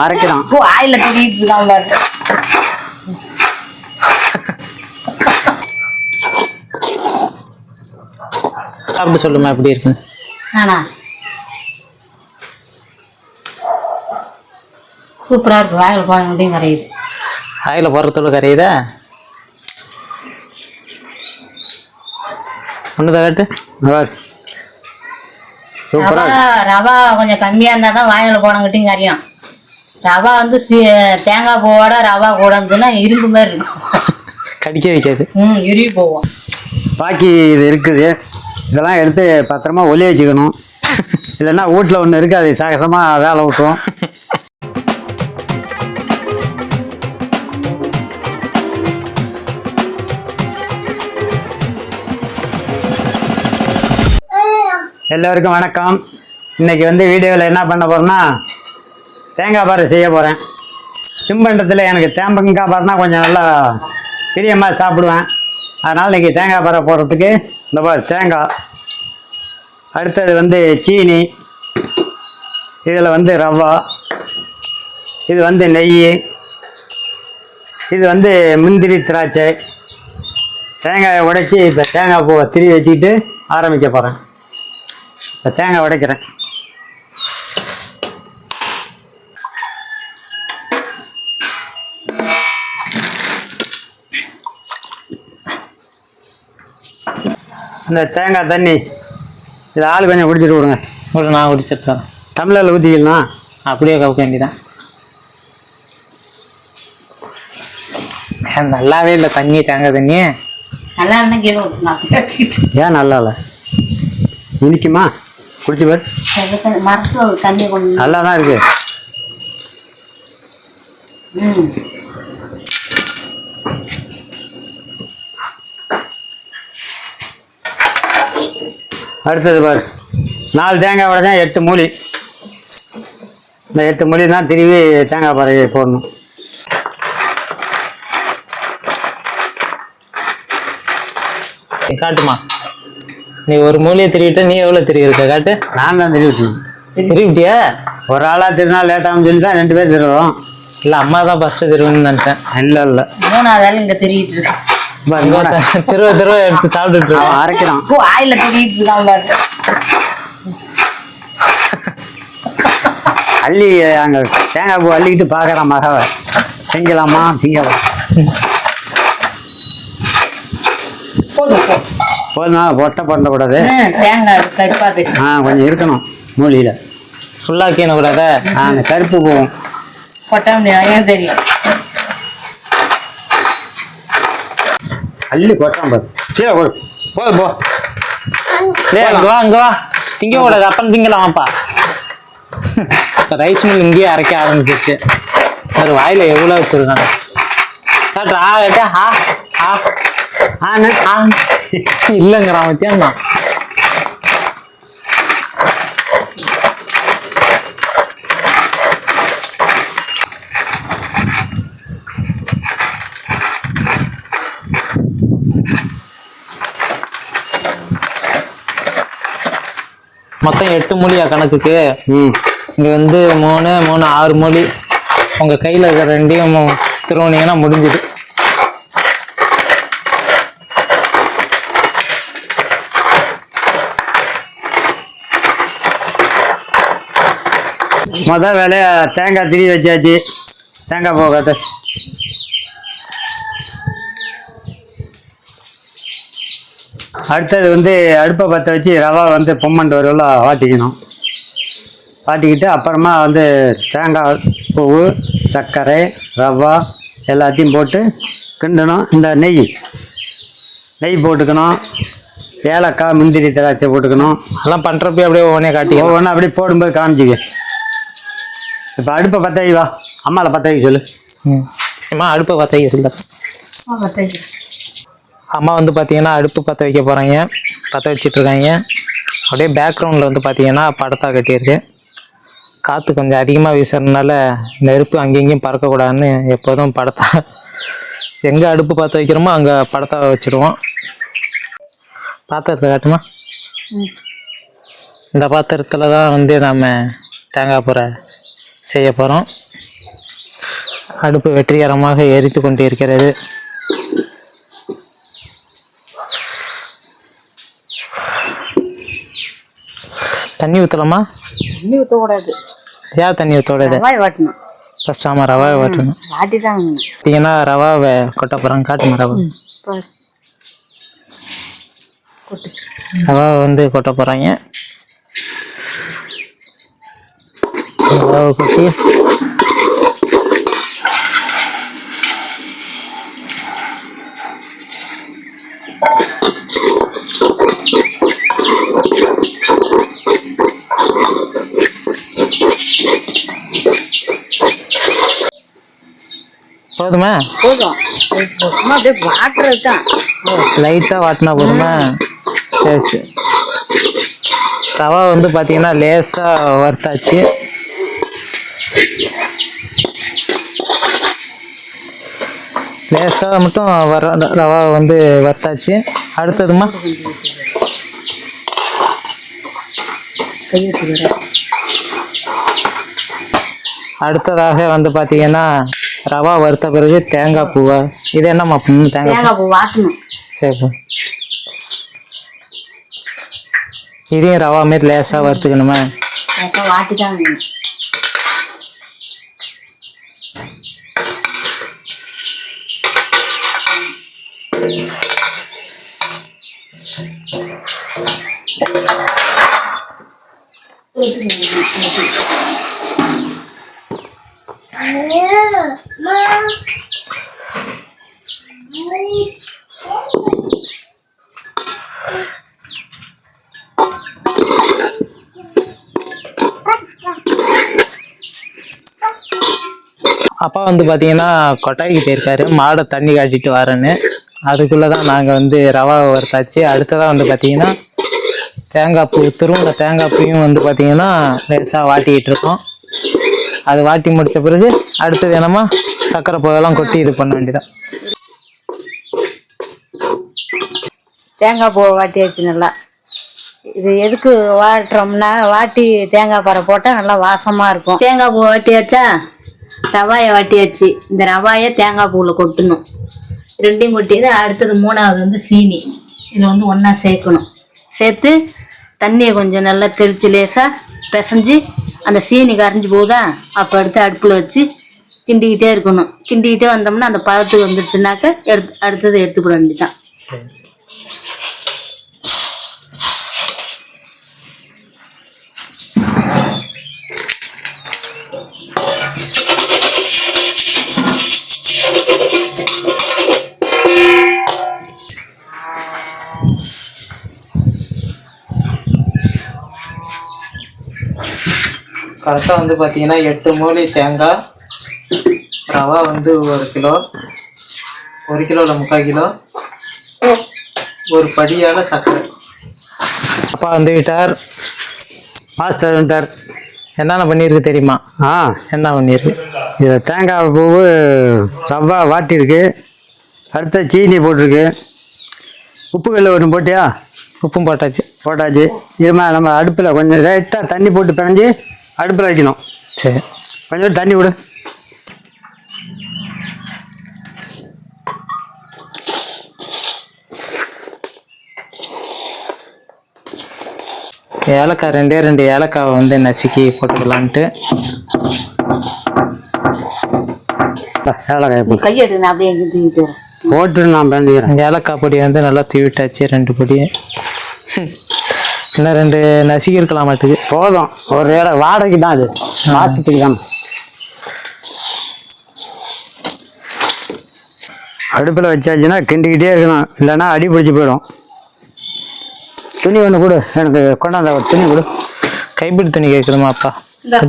அரைக்கிறான். ஓ ஆயில தூக்கிட்டு இருக்கான். சாப்பிட்டு சொல்லுமா எப்படி இருக்கு? ஆனா சூப்பரா இருக்கு வாயில் போன முடியும் கரையுது. ஆயில போடுறதுல கரையுதா? காட்டு? சூப்பரா ரவா ரவா கொஞ்சம் கம்மியா இருந்தா தான் வாயில போனங்கிட்டையும் கரையும். ரவா வந்து தேங்காய் பூவோட ரவா கூட இருந்ததுன்னா இரும்பு மாதிரி இருக்கும். கடிக்க வைக்காது. ம் இறுகி போவோம். பாக்கி இது இருக்குது. இதெல்லாம் எடுத்து பத்திரமா ஒலி வச்சுக்கணும். இல்லைன்னா வீட்டில் ஒன்று இருக்குது. அது சகசமாக வேலை விட்டுரும் எல்லோருக்கும் வணக்கம். இன்னைக்கு வந்து வீடியோவில் என்ன பண்ண போறேன்னா தேங்காய் பாறை செய்ய போகிறேன் சிம்பண்டத்தில் எனக்கு தேம்பங்காய் பாறைனா கொஞ்சம் நல்லா பிரியமாக சாப்பிடுவேன். அதனால் இன்னைக்கு தேங்காய் பாறை போடுறதுக்கு இந்த பாரு தேங்காய். அடுத்தது வந்து சீனி. இதில் வந்து ரவா. இது வந்து நெய். இது வந்து முந்திரி திராட்சை. தேங்காயை உடைச்சி இப்போ தேங்காய் பூவை திரி வச்சுக்கிட்டு ஆரம்பிக்க போகிறேன் இப்போ தேங்காய் உடைக்கிறேன். இந்த தேங்காய் தண்ணி இது ஆள் கொஞ்சம் குடிச்சிட்டு விடுங்க. ஒரு நான் குடிச்சிருக்கேன் டம்ளரில் ஊற்றிக்கலாம் அப்படியே கவுக்க வேண்டியதான் நல்லாவே இல்லை தண்ணி தேங்காய் தண்ணி? நல்லா ஏன் நல்லா இல்லை? இனிக்குமா? குடிச்சு பாரு. நல்லா தான் இருக்கு. ம். அடுத்தது பாரு. நாலு தேங்காய் உடனே எட்டு மூலி. இந்த எட்டு மூலி தான் திருவி தேங்காய் பாறையை போடணும். காட்டுமா. நீ ஒரு மூலையை திருவிட்ட நீ எவ்வளோ திரி இருக்க காட்டு. நான் தான் திருவிட்டேன். திருவிட்டியா? ஒரு ஆளாக திருநாள் லேட்டாகும் சொல்லி தான் ரெண்டு பேர் திருவோம் இல்லை அம்மா தான் ஃபஸ்ட்டு திருவுன்னு நினச்சேன். இல்லை இல்லை. மூணாவது ஆள் இங்க திரிகிட்டு இருக்கு. பாரு, இங்க வாடா. திருவ திருவ எடுத்து சாப்பிட்டுட்டு அவன் இருக்கோம் அரைக்கிறான். ஓ ஆயில திரிகிட்டு இருக்கான். அள்ளி அங்கே தேங்காய் பூ அள்ளிக்கிட்டு பார்க்குறான் மகவை செஞ்சலாமா திங்கலாம் போதும் பொட்டை பண்ணக்கூடாது ஆ கொஞ்சம் இருக்கணும் மூலியில். ஃபுல்லாக கீழே கூடாத ஆ கருப்பு போகும் தெரியும்? அள்ளி கொட்டான் பாரு. கீழே கொடு போதும் போ. டேய் அங்க வா அங்க வா. திங்க கூடாது அப்புறம் திங்கலாம் வாப்பா ரைஸ் மில் இங்கேயே அரைக்க ஆரம்பிச்சிருச்சு. ஒரு வாயில எவ்வளோ வச்சிருக்காங்க. காட்டுறா ஆ கேட்டா ஆ ஆ ஆ இல்லைங்கிறான் மத்தியான் மொத்தம் எட்டு மொழியா கணக்குக்கு? ம் இங்க வந்து மூணு மூணு ஆறு மொழி. உங்க கையில இருக்கிற ரெண்டையும் திருவணிங்கன்னா முடிஞ்சுது. மொதல் வேலையை தேங்காய் திரி வச்சாச்சு. தேங்காய் போகாத. அடுத்தது வந்து அடுப்பை பற்ற வச்சு ரவா வந்து பொம்மண்டு வரல வாட்டிக்கணும். வாட்டிக்கிட்டு அப்புறமா வந்து தேங்காய் பூவு சர்க்கரை ரவா எல்லாத்தையும் போட்டு கிண்டணும். இந்த நெய் நெய் போட்டுக்கணும். ஏலக்காய் முந்திரி திராட்சை போட்டுக்கணும். எல்லாம் பண்றப்ப அப்படியே ஒவ்வொன்றே காட்டிக்கலாம். ஒவ்வொன்றும் அப்படியே போடும்போது காமிச்சிக்க. இப்போ அடுப்பை பற்ற வை வா அம்மாவை பற்ற வைக்க சொல்லு. ம். அம்மா அடுப்பை பற்ற வைக்க சொல்ல. அம்மா வந்து பார்த்தீங்கன்னா அடுப்பு பற்ற வைக்க போகிறாங்க பற்ற வச்சிட்ருக்காங்க அப்படியே பேக்ரவுண்டில் வந்து பார்த்தீங்கன்னா படத்தாக கட்டியிருக்கு. காற்று கொஞ்சம் அதிகமாக வீசுறதுனால நெருப்பு அங்கேயும் பறக்கக்கூடாதுன்னு எப்போதும் படத்தா எங்கே அடுப்பு பற்ற வைக்கிறோமோ அங்கே படத்தாக வச்சுருவோம். பாத்திரத்தை காட்டுமா? இந்த பாத்திரத்தில் தான் வந்து நம்ம தேங்காய் புற செய்ய போகிறோம் அடுப்பு வெற்றிகரமாக எரித்து கொண்டு இருக்கிறது தண்ணி ஊற்றலாமா தண்ணி ஊற்றக்கூடாது ஏன் தண்ணி ஊற்றக்கூடாது ரவாய் வாட்டணும். ஃபஸ்ட் ஆமாம் ரவை வாட்டணும். வாட்டி தான் பார்த்தீங்கன்னா ரவாவை கொட்ட போகிறாங்க காட்டுமா ரவை ரவை வந்து கொட்ட போகிறாங்க ரவை கொட்டி போதுமா போதும். சும்மா அப்படியே வாட்டுறது தான் லைட்டாக வாட்டினா போதுமா? சரி சரி. ரவா வந்து பார்த்தீங்கன்னா லேசாக வறுத்தாச்சு. லேசாக மட்டும் வர ரவா வந்து வறுத்தாச்சு. அடுத்ததுமா? அடுத்ததாக வந்து பார்த்தீங்கன்னா ரவா வறுத்த பிறகு தேங்காய் பூவை? இது என்னம்மா பண்ணணும் தேங்காய் பூ தேங்காய் பூ வாட்டணும் சரி. இதையும் ரவா மாரி லேசாக வறுத்துக்கணுமா? லேசாக வாட்டி தான் வேணும். அப்பா வந்து பார்த்தீங்கன்னா கொட்டாய்க்கு போயிருக்காரு. மாடை தண்ணி காட்டிட்டு வரேன்னு. அதுக்குள்ளே தான் நாங்கள் வந்து ரவா வறுத்தாச்சு. அடுத்ததாக வந்து பார்த்தீங்கன்னா தேங்காய் பூ திரும்ப தேங்காய் பூயும் வந்து பார்த்தீங்கன்னா லேசாக வாட்டிக்கிட்டு இருக்கோம். அது வாட்டி முடிச்ச பிறகு அடுத்தது என்னமா சக்கரை பூவெல்லாம் கொட்டி இது பண்ண வேண்டியதான் தேங்காய் பூ வாட்டியாச்சு நல்லா இது எதுக்கு வாட்டுறோம்னா வாட்டி தேங்காய் பறை போட்டால் நல்லா வாசமாக இருக்கும். தேங்காய் பூ வாட்டியாச்சா ரவாயை வாட்டியாச்சு இந்த ரவாயை தேங்காய் பூவில் கொட்டணும். ரெண்டையும் கொட்டியது அடுத்தது மூணாவது வந்து சீனி. இதில் வந்து ஒன்றா சேர்க்கணும். சேர்த்து தண்ணியை கொஞ்சம் நல்லா தெளித்து லேசாக பிசைஞ்சு அந்த சீனி கரைஞ்சி போகுதா அப்போ எடுத்து அடுப்பில் வச்சு கிண்டிக்கிட்டே இருக்கணும். கிண்டிக்கிட்டே வந்தோம்னா அந்த பதத்துக்கு வந்துடுச்சுனாக்க எடுத்து அடுத்தது எடுத்துக்கிட வேண்டியதான் கரெக்டாக வந்து பார்த்தீங்கன்னா எட்டு மூலி தேங்காய் ரவா வந்து ஒரு கிலோ ஒரு கிலோவில் முக்கால் கிலோ ஒரு படியால் சர்க்கரை. அப்பா வந்து விட்டார் மாஸ்டர் வந்துட்டார் என்னென்ன பண்ணியிருக்கு தெரியுமா? ஆ. என்ன பண்ணியிருக்கு? இதில் தேங்காய் பூவு ரவா வாட்டியிருக்கு. அடுத்த சீனி போட்டிருக்கு. உப்பு கல் ஒன்று போட்டியா? உப்பும் போட்டாச்சு. போட்டாச்சு. இதுமா நம்ம அடுப்பில் கொஞ்சம் லைட்டாக தண்ணி போட்டு பிணைஞ்சு அடுப்பில் வைக்கணும். சரி. கொஞ்சம் தண்ணி விடு. ஏலக்காய் ரெண்டே ரெண்டு ஏலக்காவை வந்து நசுக்கி போட்டுக்கலான்ட்டு ஏலக்காய் போட்டு நான் ஏலக்காய் பொடி வந்து நல்லா தீவிட்டாச்சு ரெண்டு பொடி. இன்னும் ரெண்டு நசுக்கி இருக்கலாம் மாட்டுக்கு போதும். ஒரு வேலை வாடகைக்கு தான் அது. மாசத்துக்கு தான். அடுப்பில் வச்சாச்சுன்னா கிண்டிக்கிட்டே இருக்கணும். இல்லைன்னா அடி பிடிச்சி போயிடும். துணி ஒன்று கொடு. எனக்கு கொண்டாந்த ஒரு துணி கொடு. கைப்பிடி துணி கேட்குதுமா அப்பா? இந்தா.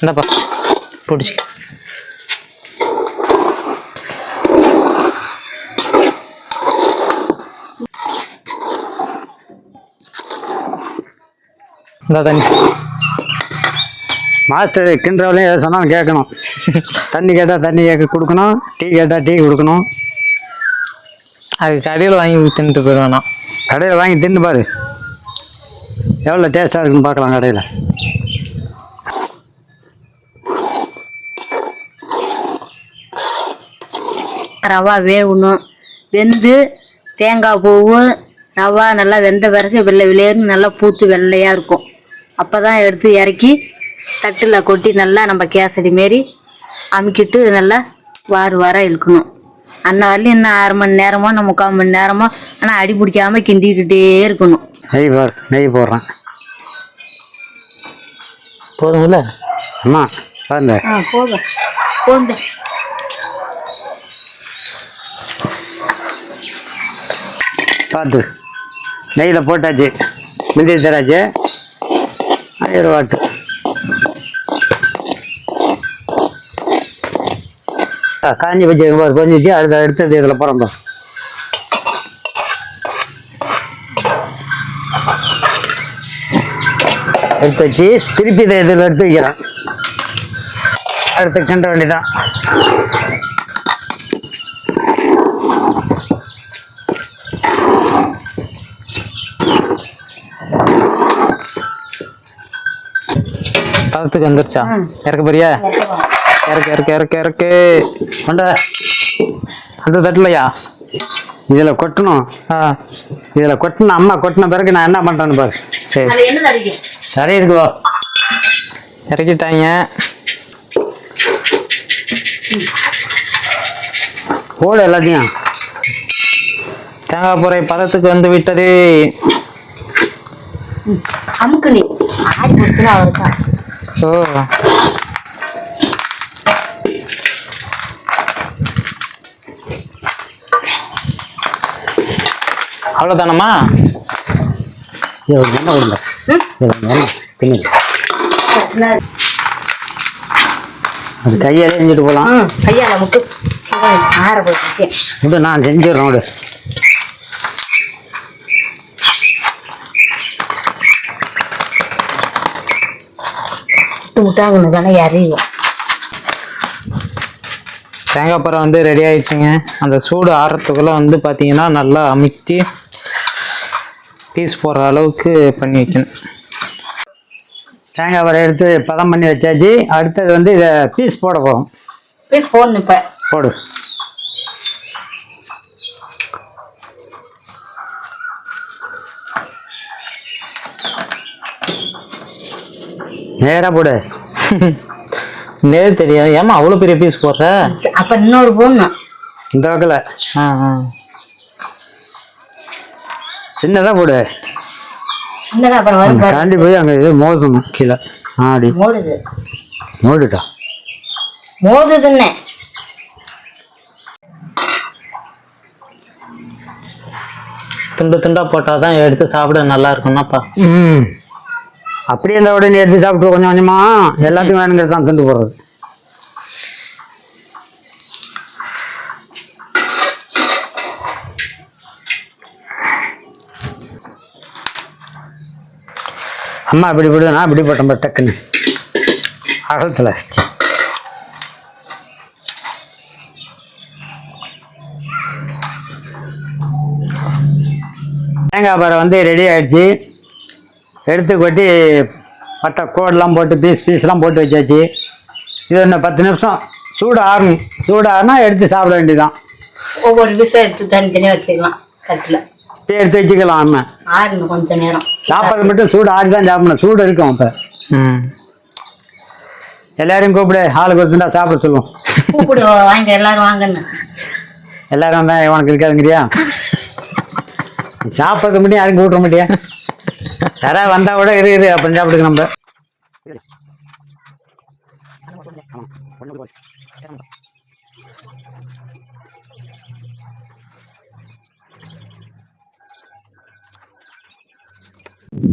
இந்தாப்பா. பிடிச்சி. இந்த தண்ணி. மாஸ்டர் கிண்டவளையும் எதை சொன்னாலும் கேட்கணும். தண்ணி கேட்டால் தண்ணி கேட்க கொடுக்கணும் டீ கேட்டால் டீ கொடுக்கணும். அது கடையில் வாங்கி தின்னுட்டு போயிடுவேண்ணா கடையில் வாங்கி தின்னு பாரு. எவ்வளோ டேஸ்ட்டாக இருக்குன்னு பார்க்கலாம் கடையில். ரவா வேகணும். வெந்து தேங்காய் பூவும் ரவா நல்லா வெந்த பிறகு வெள்ளை வெளியேறுன்னு நல்லா பூத்து வெள்ளையாக இருக்கும். அப்போ தான் எடுத்து இறக்கி தட்டில் கொட்டி நல்லா நம்ம கேசரி மாரி அமுக்கிட்டு நல்லா வாரு வார இழுக்கணும். அன்ன வரலையும் இன்னும் அரை மணி நேரமோ நம்ம முக்கால் மணி நேரமோ ஆனால் அடி பிடிக்காம கிண்டிக்கிட்டே இருக்கணும். நெய் போர் நெய் போடுறேன். போதும்ல? அம்மா பாருங்க ஆ போதும். போதும். பார்த்து நெய்யில் போட்டாச்சு. முந்திரி தராச்சு. ஆயிரம் வாட்டு ஆ, காஞ்சி வச்சு கொஞ்சிச்சு அடுத்த அடுத்தது இதில் பிறந்தோம் எடுத்து வச்சு திருப்பி இதை இதில் எடுத்து வைக்கிறேன் அடுத்து கிண்ட வேண்டிதான் பதத்துக்கு வந்துருச்சா? இறக்க போறியா இறக்கு இறக்கு இறக்கு இறக்கு. கொண்ட அந்த தட்டலையா? இதில் கொட்டணும். ஆ. இதில் கொட்டின அம்மா கொட்டின பிறகு நான் என்ன பண்ணுறேன்னு பாரு. சரி. சரி இருக்குவா இறக்கிட்டாங்க. போடு எல்லாத்தையும். தேங்காய் பூரை பதத்துக்கு வந்து விட்டது. அமுக்கு நீ ஆடி ஓ. அவ்வளோதானம்மா எண்ணெய் தின்னு அது கையாலே செஞ்சுட்டு போகலாம். கையால் முட்டு ஆற நான் செஞ்சிடுறேன் விடு முட்டு முட்டாங்கன்னு தானே அறியும் தேங்காய் பழம் வந்து ரெடி ஆயிடுச்சுங்க. அந்த சூடு ஆறுறதுக்குள்ள வந்து பார்த்தீங்கன்னா நல்லா அமுத்தி பீஸ் போடுற அளவுக்கு பண்ணி வைக்கணும். தேங்காய் வரை எடுத்து பதம் பண்ணி வச்சாச்சு. அடுத்தது வந்து இதை பீஸ் போட போகும் ப்ளீஸ் ஃபோன் இப்போ. போடு. நேரா போடு. நேரு தெரியாது ஏமா அவ்வளோ பெரிய பீஸ் போடுற? அப்போ இன்னொரு போடணும் இந்த வகையில் ஆ ஆ. சின்னதாக போடு. தாண்டி போய் அங்கே இது மோதணும் கீழே. ஆடி மோதுது. மோதுட்டா மோதுதுன்னே. துண்டு துண்டா போட்டால் தான் எடுத்து சாப்பிட நல்லா இருக்கும்னாப்பா. ம். அப்படியே இந்த உடனே எடுத்து சாப்பிட்டு கொஞ்சம் கொஞ்சமா எல்லாத்தையும் வேணுங்கிறது தான் துண்டு போடுறது. அம்மா இப்படி போடு நான் இப்படி போட்டேன் பாரு டக்குன்னு. அகலத்தில். தேங்காய் பாறை வந்து ரெடி ஆயிடுச்சு. எடுத்து கொட்டி பட்டை கோடெலாம் போட்டு பீஸ் பீஸ்லாம் போட்டு வச்சாச்சு. இது இன்னும் பத்து நிமிஷம் சூடு ஆறணும். சூடு ஆறுனா எடுத்து சாப்பிட வேண்டியதுதான். ஒவ்வொரு பீஸாக எடுத்து தனித்தனியாக வச்சுக்கலாம் தட்டில். இப்படியே எடுத்து வச்சுக்கலாம் அம்மா. ஆறணும் கொஞ்ச நேரம். சாப்பாடு மட்டும் சூடு ஆறி தான் சாப்பிடணும். சூடு இருக்கும் அப்போ. ம். எல்லாரையும் கூப்பிடு ஆளுக்கு கொடுத்துட்டா சாப்பிட சொல்லுவோம். கூப்பிடு வாங்க எல்லாரும் வாங்கன்னு. எல்லாரும் தான் உனக்கு இருக்காதுங்கிறியா? சாப்பிட்றது மட்டும் யாரும் கூப்பிட மாட்டியா? யாராவது வந்தா கூட இருக்குது அப்படின்னு சாப்பிடுங்க நம்ம.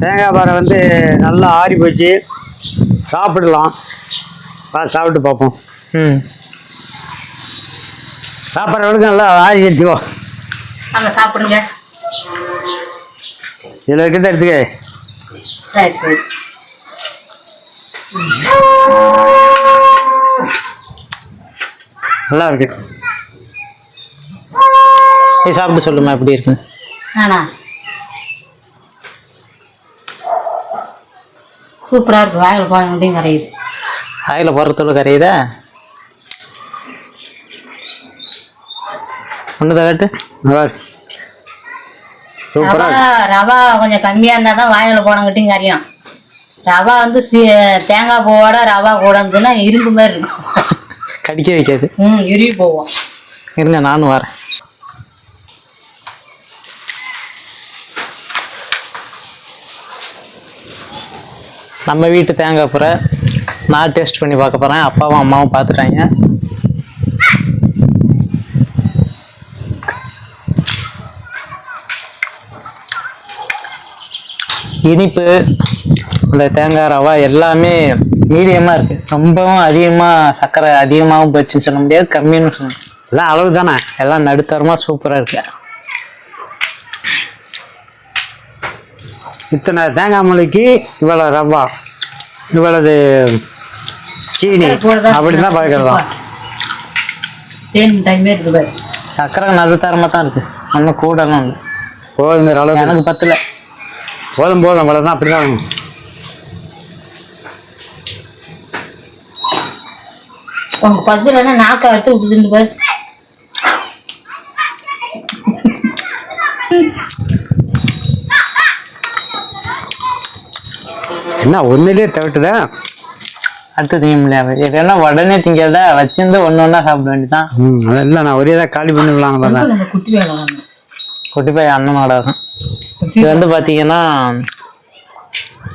தேங்காய் பாறை வந்து நல்லா ஆறி போச்சு. சாப்பிடலாம். வா சாப்பிட்டு பார்ப்போம். ம். சாப்பிட்றவளுக்கு நல்லா ஆறிடுச்சுக்கோ வாங்க சாப்பிடுங்க. இதில் இருக்கிறத எடுத்துக்க. சரி சரி நல்லா இருக்கு நீ சாப்பிட்டு சொல்லுமா எப்படி இருக்கு? ஆனா சூப்பராக இருக்கு வாயில் போன முடியும் கரையுது. ஆயில் போடுறதுல கரையுதா? ஒன்று தகட்டு சூப்பரா ரவா கொஞ்சம் கம்மியா இருந்தா தான் வாயில போனங்கிட்டையும் கரையும். ரவா வந்து தேங்காய் பூவோட ரவா கூட இருந்ததுன்னா இரும்பு மாதிரி இருக்கும். கடிக்க வைக்காது. ம் இறுகி போவோம். இருங்க நானும் வரேன். நம்ம வீட்டு தேங்காய் பூரை நான் டேஸ்ட் பண்ணி பார்க்க போகிறேன் அப்பாவும் அம்மாவும் பார்த்துட்டாங்க. இனிப்பு இந்த தேங்காய் ரவா எல்லாமே மீடியமாக இருக்குது ரொம்பவும் அதிகமாக சர்க்கரை அதிகமாகவும் போச்சுன்னு சொல்ல முடியாது கம்மின்னு சொல்ல முடியாது. எல்லாம் அளவு தானே எல்லாம் நடுத்தரமாக சூப்பராக இருக்கு. இத்தனை தேங்காய் முளைக்கு இவ்வளோ ரவா இவ்வளவு சீனி அப்படின்னு தான் பார்க்குறதா. சர்க்கரை நடுத்தரமாக தான் இருக்கு. கூடலாம் இல்லை. போதுங்கிற அளவு எனக்கு பத்தல. போதும் போதும் அவ்வளோதான் அப்படி தான் உனக்கு பத்துலன்னா நாக்கை எடுத்து விட்டுட்டு பாரு. என்ன ஒன்றுலேயே தவிட்டுதா? அடுத்து திங்க முடியாது இதெல்லாம் உடனே திங்கிறத வச்சிருந்து ஒன்று ஒன்றா சாப்பிட வேண்டியதான் ம் அதெல்லாம் நான் ஒரே தான் காலி தான் நம்ம குட்டி. குட்டி போய் அண்ணனோட இருக்கும் இது வந்து பார்த்தீங்கன்னா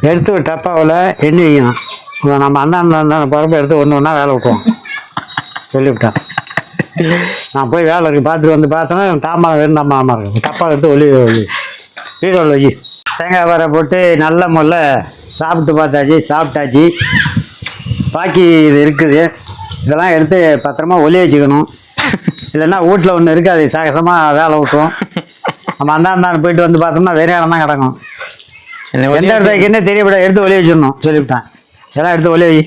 எடுத்து ஒரு டப்பாவில் எண்ணெய் வைக்கணும். இப்போ நம்ம அண்ணன் அண்ணன் பிறப்பு எடுத்து ஒன்று ஒன்றா வேலை விட்டுவோம் சொல்லிவிட்டேன். நான் போய் வேலை இருக்கு பார்த்துட்டு வந்து பார்த்தோன்னா தாமரம் வேணும் நம்ம ஆமாம் இருக்கும் டப்பா எடுத்து ஒளி ஒளி. வீடியோவில் வச்சு தேங்காய் வரை போட்டு நல்ல முல்ல சாப்பிட்டு பார்த்தாச்சு சாப்பிட்டாச்சு. பாக்கி இது இருக்குது. இதெல்லாம் எடுத்து பத்திரமா ஒளி வச்சுக்கணும். இல்லைன்னா வீட்டில் ஒன்று இருக்குது அது சாகசமாக வேலை விட்டுரும். நம்ம அந்த அந்தாண்டு போயிட்டு வந்து பார்த்தோம்னா வேற இடம் தான் கிடக்கும் எந்த வைக்கணும்னே தெரியப்பட எடுத்து ஒளி வச்சிடணும் சொல்லிவிட்டேன். எல்லாம் எடுத்து ஒளி வை.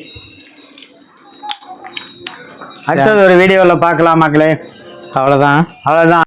அடுத்தது ஒரு வீடியோவில் பார்க்கலாம் மக்களே? அவ்வளோதான் அவ்வளோதான்